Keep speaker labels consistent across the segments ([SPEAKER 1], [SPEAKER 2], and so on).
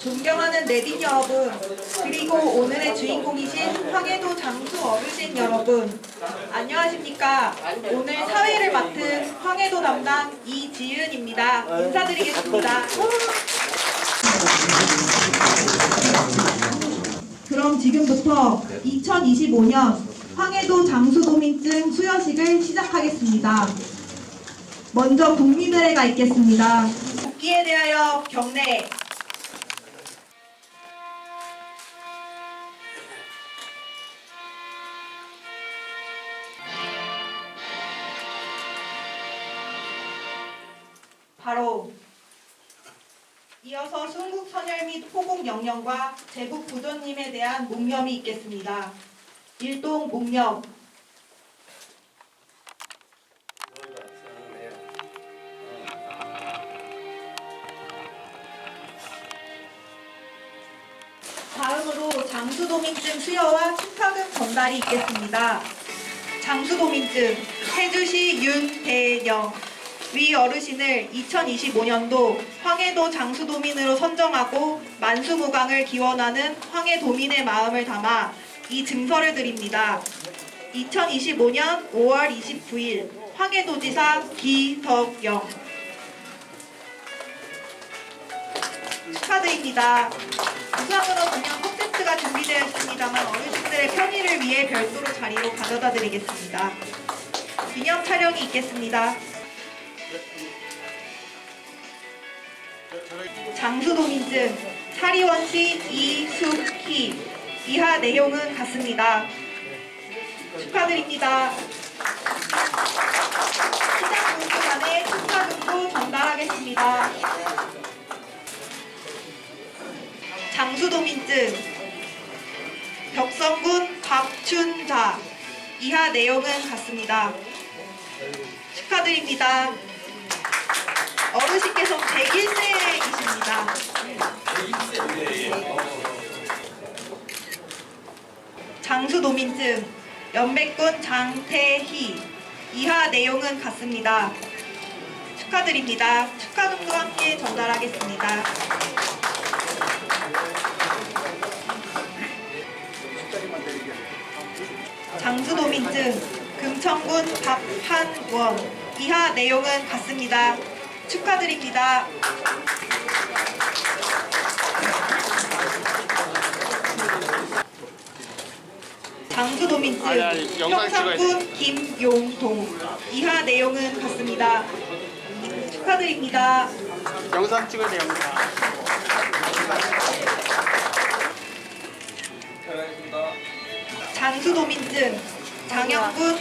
[SPEAKER 1] 존경하는 내빈 여러분, 그리고 오늘의 주인공이신 황해도 장수 어르신 여러분, 안녕하십니까? 오늘 사회를 맡은 황해도 담당 이지은입니다. 인사드리겠습니다. 그럼 지금부터 2025년 황해도 장수도민증 수여식을 시작하겠습니다. 먼저 국민의례가 있겠습니다. 국기에 대하여 경례. 이어서 순국 선열 및 호국 영령과 제국 부조님에 대한 묵념이 있겠습니다. 일동 묵념 다음으로 장수도민증 수여와 축하금 전달이 있겠습니다. 장수도민증 해주시 윤대영 위 어르신을 2025년도 황해도 장수도민으로 선정하고 만수무강을 기원하는 황해도민의 마음을 담아 이 증서를 드립니다. 2025년 5월 29일 황해도지사 기덕영 축하드립니다. 우상으로 분명 콘텐츠가 준비되어 있습니다만 어르신들의 편의를 위해 별도로 자리로 가져다 드리겠습니다. 기념 촬영이 있겠습니다. 장수도민증 사리원시 이숙희 이하 내용은 같습니다. 축하드립니다. 시장문수관에 축하금도 전달하겠습니다. 장수도민증 벽성군 박춘자 이하 내용은 같습니다. 축하드립니다. 어르신께서 101세이십니다. 장수도민증 연백군 장태희 이하 내용은 같습니다. 축하드립니다. 축하금도 함께 전달하겠습니다. 장수도민증 금천군 박한원 이하 내용은 같습니다. 축하드립니다. 장수도민증
[SPEAKER 2] 아니, 아니, 영상 찍어야
[SPEAKER 1] 평상군 김용동 이하 내용은 같습니다. 축하드립니다.
[SPEAKER 2] 영상 찍어야 돼 영상.
[SPEAKER 1] 장수도민증 장영군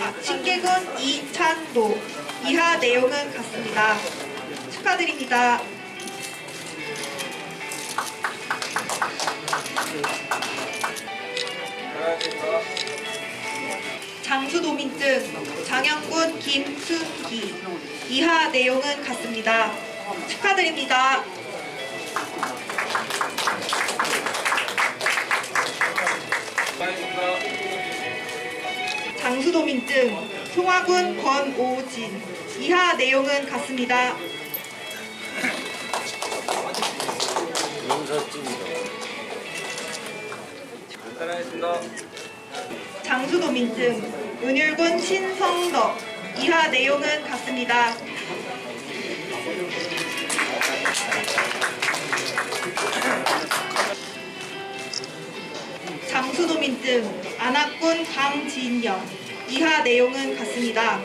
[SPEAKER 1] 아, 신계군 이찬도 이하 내용은 같습니다. 축하드립니다. 장수도민증 장영군 김순기 이하 내용은 같습니다. 축하드립니다. 장수도민증 송화군 권오진 이하 내용은 같습니다. 장수도 민증 은율군 신성덕 이하 내용은 같습니다. 장수도 민증 안학군 강진영 이하 내용은 같습니다.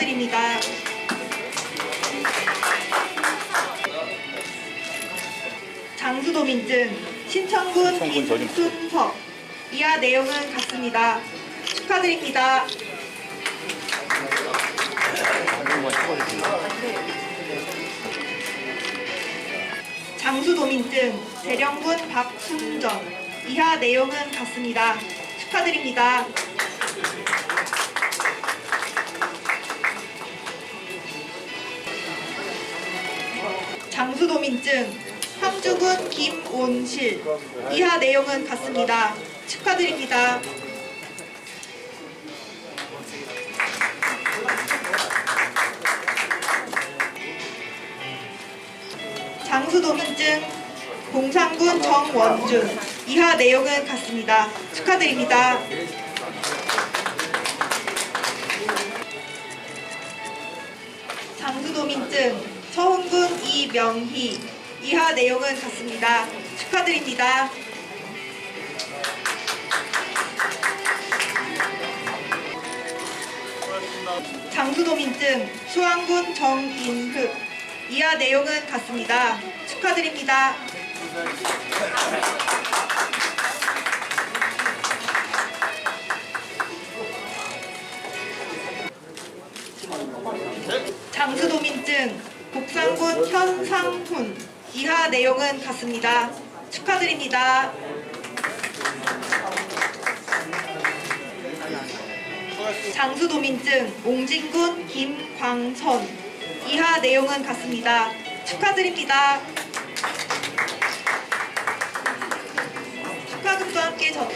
[SPEAKER 1] 축하드립니다. 장수도민증 신청군 김순석 이하 내용은 같습니다. 축하드립니다. 장수도민증 재령군 박순정 이하 내용은 같습니다. 축하드립니다. 장수도민증 황주군 김온실 이하 내용은 같습니다. 축하드립니다. 장수도민증 공산군 정원준. 이하 내용은 같습니다. 축하드립니다. 장수도민증 서훈군 이명희. 이하 내용은 같습니다. 축하드립니다. 장수도민증 수안군 정인흑. 이하 내용은 같습니다. 축하드립니다. 장수도민증 복상군 현상훈 이하 내용은 같습니다. 축하드립니다. 장수도민증 옹진군 김광선 이하 내용은 같습니다. 축하드립니다. 축하금과 함께 전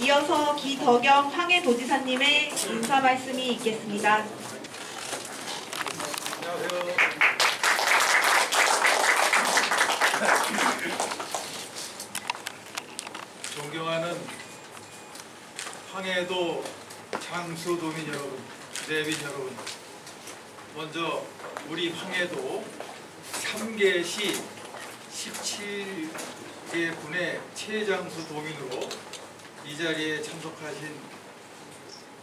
[SPEAKER 1] 이어서 기덕영 황해도지사님의 인사 말씀이 있겠습니다.
[SPEAKER 3] 존경하는 황해도 장수도민 여러분, 내빈 여러분, 먼저 우리 황해도 3개시 17개 군의 최장수 도민으로 이 자리에 참석하신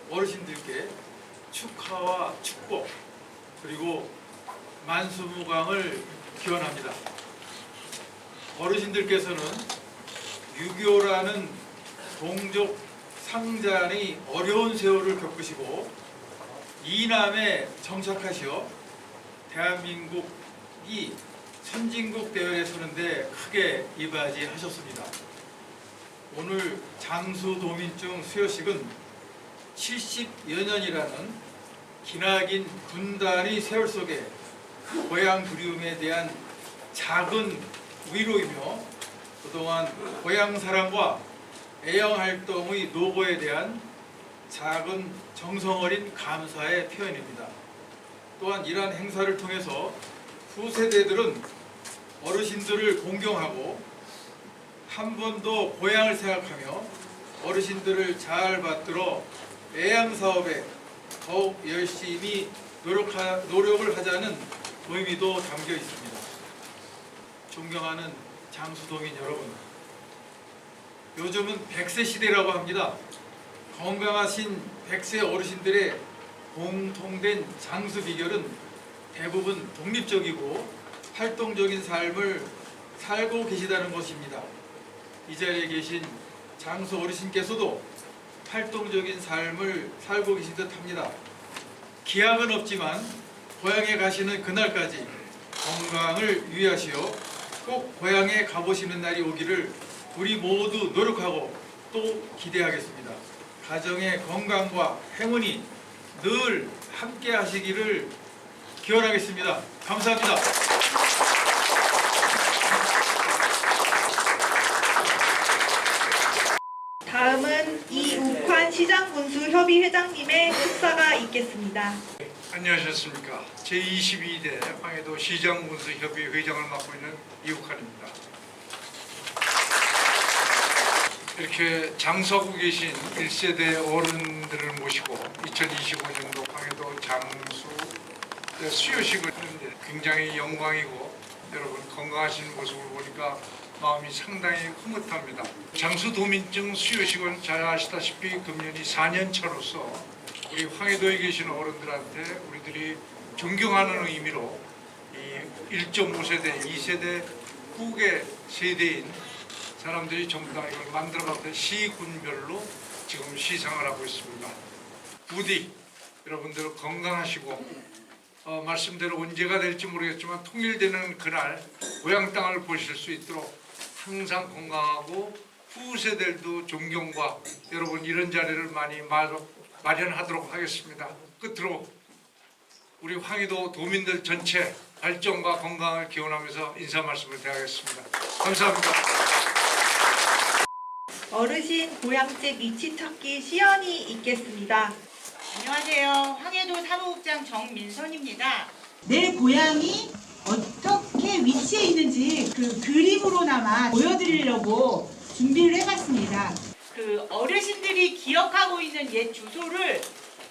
[SPEAKER 3] 어르신들께 축하와 축복 그리고 만수무강을 기원합니다. 어르신들께서는 6.25라는 동족 상잔의 어려운 세월을 겪으시고 이남에 정착하시어 대한민국이 선진국 대열에 서는데 크게 이바지하셨습니다. 오늘 장수도민증 수여식은 70여 년이라는 기나긴 군단의 세월 속에 고향 그리움에 대한 작은 위로이며 그동안 고향 사랑과 애영 활동의 노고에 대한 작은 정성 어린 감사의 표현입니다. 또한 이러한 행사를 통해서 후세대들은 어르신들을 공경하고 한 번 더 고향을 생각하며 어르신들을 잘 받들어 애양 사업에 더욱 열심히 노력하, 노력을 하자는 의미도 담겨 있습니다. 존경하는 장수도민 여러분, 요즘은 100세 시대라고 합니다. 건강하신 100세 어르신들의 공통된 장수 비결은 대부분 독립적이고 활동적인 삶을 살고 계시다는 것입니다. 이 자리에 계신 장수 어르신께서도 활동적인 삶을 살고 계신 듯 합니다. 기약은 없지만 고향에 가시는 그날까지 건강을 유의하시어 꼭 고향에 가보시는 날이 오기를 우리 모두 노력하고 또 기대하겠습니다. 가정의 건강과 행운이 늘 함께 하시기를 기원하겠습니다. 감사합니다.
[SPEAKER 1] 다음은 이욱환 시장군수 협의 회장님의 축사가 있겠습니다.
[SPEAKER 4] 안녕하셨습니까. 제22대 황해도 시장군수협의 회장을 맡고 있는 이욱환입니다. 이렇게 장수하고 계신 1세대 어른들을 모시고 2025년도 황해도 장수 수요식을 하는데 굉장히 영광이고 여러분 건강하신 모습을 보니까 마음이 상당히 흐뭇합니다. 장수도민증 수요식은 잘 아시다시피 금년이 4년 차로서 우리 황해도에 계신 어른들한테 우리들이 존경하는 의미로 이 1.5세대, 2세대 후계 세대인 사람들이 전부 다 이걸 만들어봤던 시군별로 지금 시상을 하고 있습니다. 부디 여러분들 건강하시고 어, 말씀대로 언제가 될지 모르겠지만 통일되는 그날 고향 땅을 보실 수 있도록 항상 건강하고 후세들도 존경과 여러분 이런 자리를 많이 마- 마련하도록 하겠습니다. 끝으로 우리 황해도 도민들 전체 발전과 건강을 기원하면서 인사 말씀을 드리겠습니다. 감사합니다.
[SPEAKER 1] 어르신 고향집 위치 찾기 시연이 있겠습니다.
[SPEAKER 5] 안녕하세요. 황해도 사무국장 정민선입니다.
[SPEAKER 6] 내 고향이 어떻게
[SPEAKER 5] 위치해 있는지 그 그림으로나마 보여드리려고 준비를 해봤습니다.
[SPEAKER 6] 그 어르신들이 기억하고 있는 옛 주소를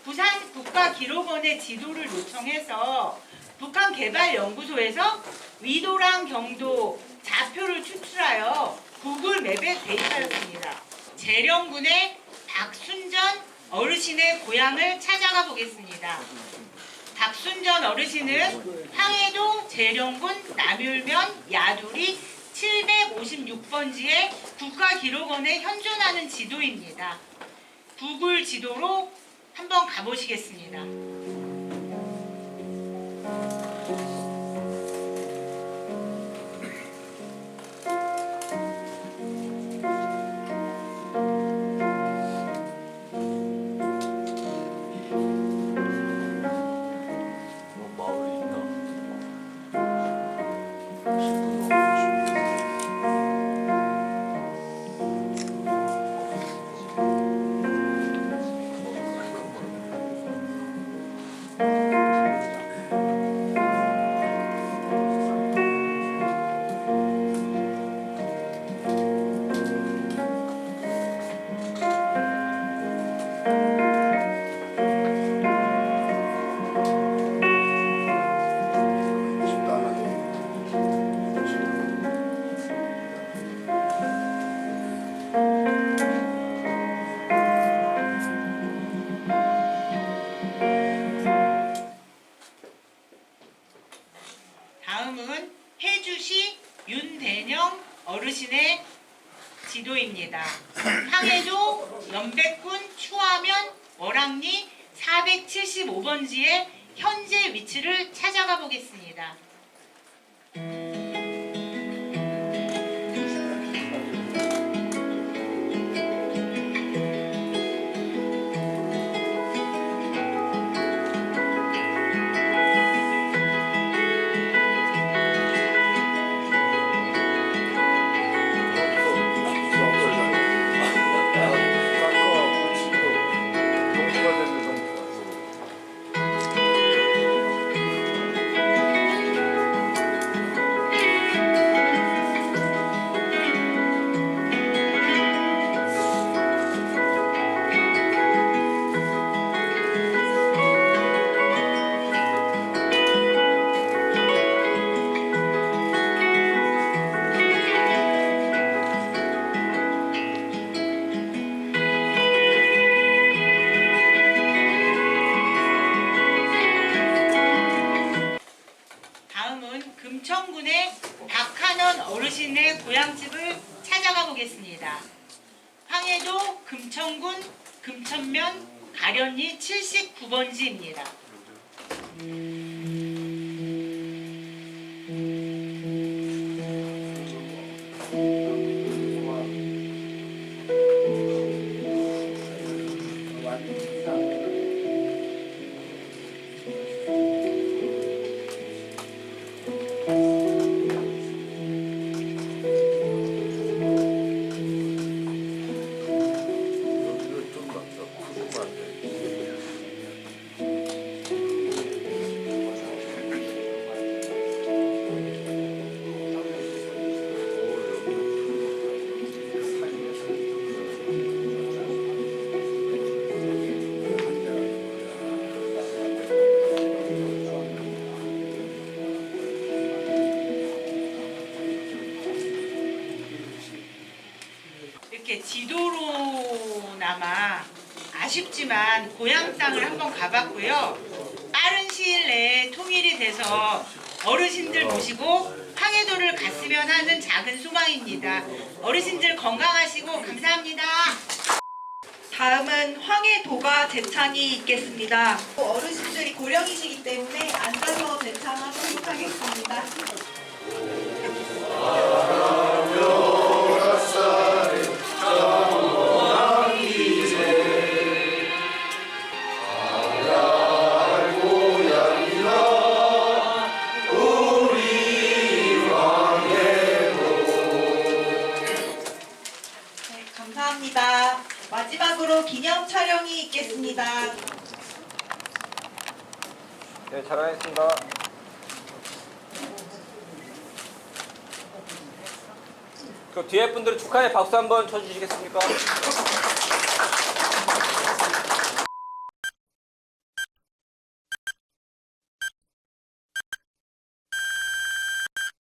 [SPEAKER 6] 부산 국가기록원에 지도를 요청해서 북한개발연구소에서 위도랑 경도 좌표를 추출하여 구글 맵에 대입하였습니다. 재령군의 박순전 어르신의 고향을 찾아가 보겠습니다. 박순전 어르신은 황해도 재령군 남율면 야두리 756번지의 국가기록원에 현존하는 지도입니다. 구글 지도로 한번 가보시겠습니다. 475번지의 현재 위치를 찾아가 보겠습니다. 보겠습니다. 황해도 금천군 금천면 가련리 79번지입니다. 이 아쉽지만 고향 땅을 한번 가봤고요. 빠른 시일 내에 통일이 돼서 어르신들 모시고 황해도를 갔으면 하는 작은 소망입니다. 어르신들 건강하시고 감사합니다.
[SPEAKER 1] 다음은 황해도가 제창이 있겠습니다. 어르신들이 고령이시기 때문에 앉아서 제창하도록 하겠습니다. 마지막으로 기념 촬영이 있겠습니다.
[SPEAKER 7] 네, 잘하겠습니다. 그 뒤에 분들 축하해 박수 한번 쳐주시겠습니까?